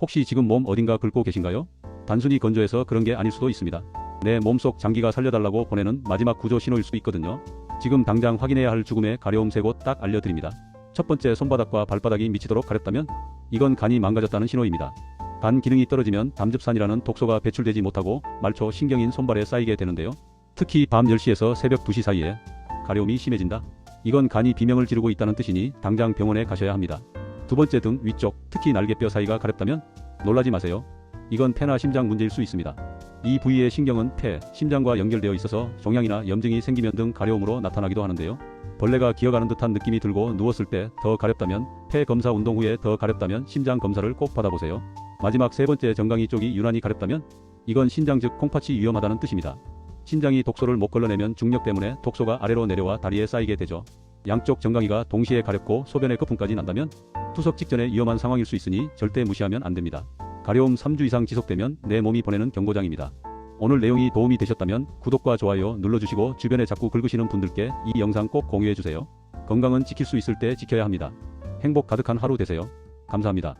혹시 지금 몸 어딘가 긁고 계신가요? 단순히 건조해서 그런 게 아닐 수도 있습니다. 내 몸속 장기가 살려달라고 보내는 마지막 구조 신호일 수도 있거든요. 지금 당장 확인해야 할 죽음의 가려움 세 곳 딱 알려드립니다. 첫 번째 손바닥과 발바닥이 미치도록 가렵다면 이건 간이 망가졌다는 신호입니다. 간 기능이 떨어지면 담즙산이라는 독소가 배출되지 못하고 말초 신경인 손발에 쌓이게 되는데요. 특히 밤 10시에서 새벽 2시 사이에 가려움이 심해진다. 이건 간이 비명을 지르고 있다는 뜻이니 당장 병원에 가셔야 합니다. 두 번째 등 위쪽, 특히 날개뼈 사이가 가렵다면 놀라지 마세요. 이건 폐나 심장 문제일 수 있습니다. 이 부위의 신경은 폐, 심장과 연결되어 있어서 종양이나 염증이 생기면 등 가려움으로 나타나기도 하는데요. 벌레가 기어가는 듯한 느낌이 들고 누웠을 때 더 가렵다면 폐 검사 운동 후에 더 가렵다면 심장 검사를 꼭 받아보세요. 마지막 세 번째 정강이 쪽이 유난히 가렵다면 이건 신장 즉 콩팥이 위험하다는 뜻입니다. 신장이 독소를 못 걸러내면 중력 때문에 독소가 아래로 내려와 다리에 쌓이게 되죠. 양쪽 정강이가 동시에 가렵고 소변의 거품까지 난다면 투석 직전에 위험한 상황일 수 있으니 절대 무시하면 안 됩니다. 가려움 3주 이상 지속되면 내 몸이 보내는 경고장입니다. 오늘 내용이 도움이 되셨다면 구독과 좋아요 눌러주시고 주변에 자꾸 긁으시는 분들께 이 영상 꼭 공유해주세요. 건강은 지킬 수 있을 때 지켜야 합니다. 행복 가득한 하루 되세요. 감사합니다.